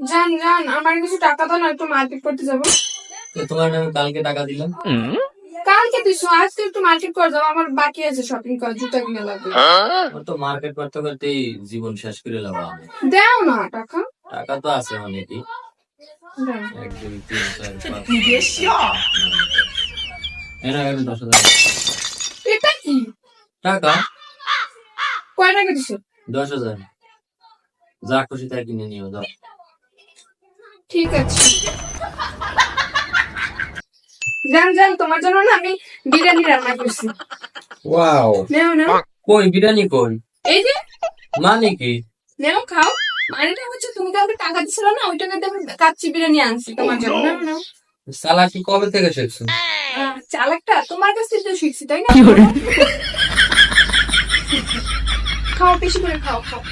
জান জান আমার কিছু টাকা দাও না একটু মার্কেট করতে যাব। তো তোমার নামে কালকে টাকা দিলাম। কালকে দিছো আজকে একটু মার্কেট করে যাব আমার বাকি আছে শপিং করা জুতা কিনে লাগবে। আমার তো মার্কেট করতে করতেই জীবন শেষ করে লাগাম আমি দাও না টাকা। টাকা তো আছে অনেকই। এক দুই তিন চার পাঁচ এর আগে দশ হাজার এটা কি? টাকা? কয় টাকা দিছো? দশ হাজার। যা খুশি তাই কিনে নিও দাও। ঠিক আছে। জান জান তোমার জন্য না আমি বিরিয়ানি রান্না করছি। ওয়াও। নেও নেও। কই বিরিয়ানি কই? এই যে। মানে কি? নেও খাও। মানেটা হচ্ছে তুমি কাউকে টাকা দিছিলে না ওই টাকাতে আমি কাচ্চি বিরিয়ানি আনছি তোমার জন্য। নেও নেও। সালাকি কবে থেকে শিখছো? চালাকটা তোমার কাছ থেকে তো শিখছি তাই না? খাও বেশি করে খাও খাও।